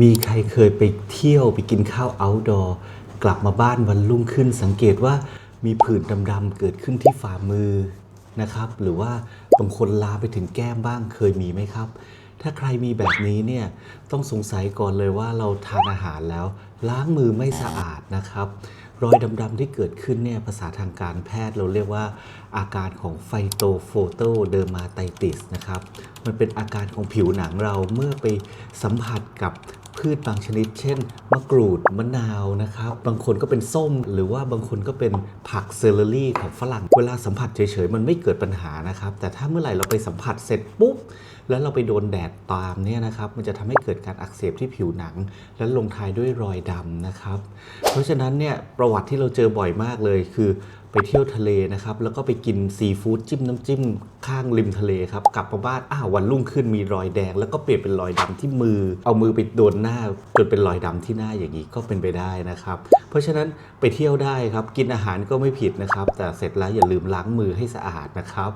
มีใครเคยไปเที่ยวไปกินข้าวเอาท์ดอร์กลับมาบ้านวันรุ่งขึ้น สังเกตว่ามีผื่นดำๆเกิดขึ้นที่ฝ่ามือนะครับ หรือว่าบางคนลาไปถึงแก้มบ้างเคยมีไหมครับ ถ้าใครมีแบบนี้เนี่ยต้องสงสัยก่อนเลยว่าเราทานอาหารแล้ว ล้างมือไม่สะอาดนะครับ รอยดำๆที่เกิดขึ้นเนี่ยภาษาทางการแพทย์เราเรียกว่าอาการของไฟโตโฟโตเดอร์มาไตติสนะครับ มันเป็นอาการของผิวหนังเราเมื่อไปสัมผัสกับ พืชบางชนิด เช่น มะกรูดมะนาวนะครับ บางคนก็เป็นส้ม หรือว่าบางคนก็เป็นผักเซเลอรี่ของฝรั่ง เวลาสัมผัสเฉยๆ มันไม่เกิดปัญหานะครับ แต่ถ้าเมื่อไหร่เราไปสัมผัสเสร็จปุ๊บ แล้วเราไปโดนแดดตามเนี่ยนะครับ มันจะทำให้เกิดการอักเสบที่ผิวหนัง และลงท้ายด้วยรอยดำนะครับ เพราะฉะนั้นเนี่ยประวัติที่เราเจอบ่อยมากเลยคือ ไปเที่ยวทะเลนะครับ แล้วก็ไปกินซีฟู้ดจิ้มน้ำจิ้มข้างริมทะเลครับ กลับมาบ้านอ้าววันรุ่งขึ้นมีรอยแดง แล้วก็เปลี่ยนเป็นรอยดำที่มือ เอามือไปโดนหน้าจนเป็นรอยดำที่หน้าอย่างนี้ก็เป็นไปได้นะครับ เพราะฉะนั้นไปเที่ยวได้ครับ กินอาหารก็ไม่ผิดนะครับ แต่เสร็จแล้วอย่าลืมล้างมือให้สะอาดนะครับ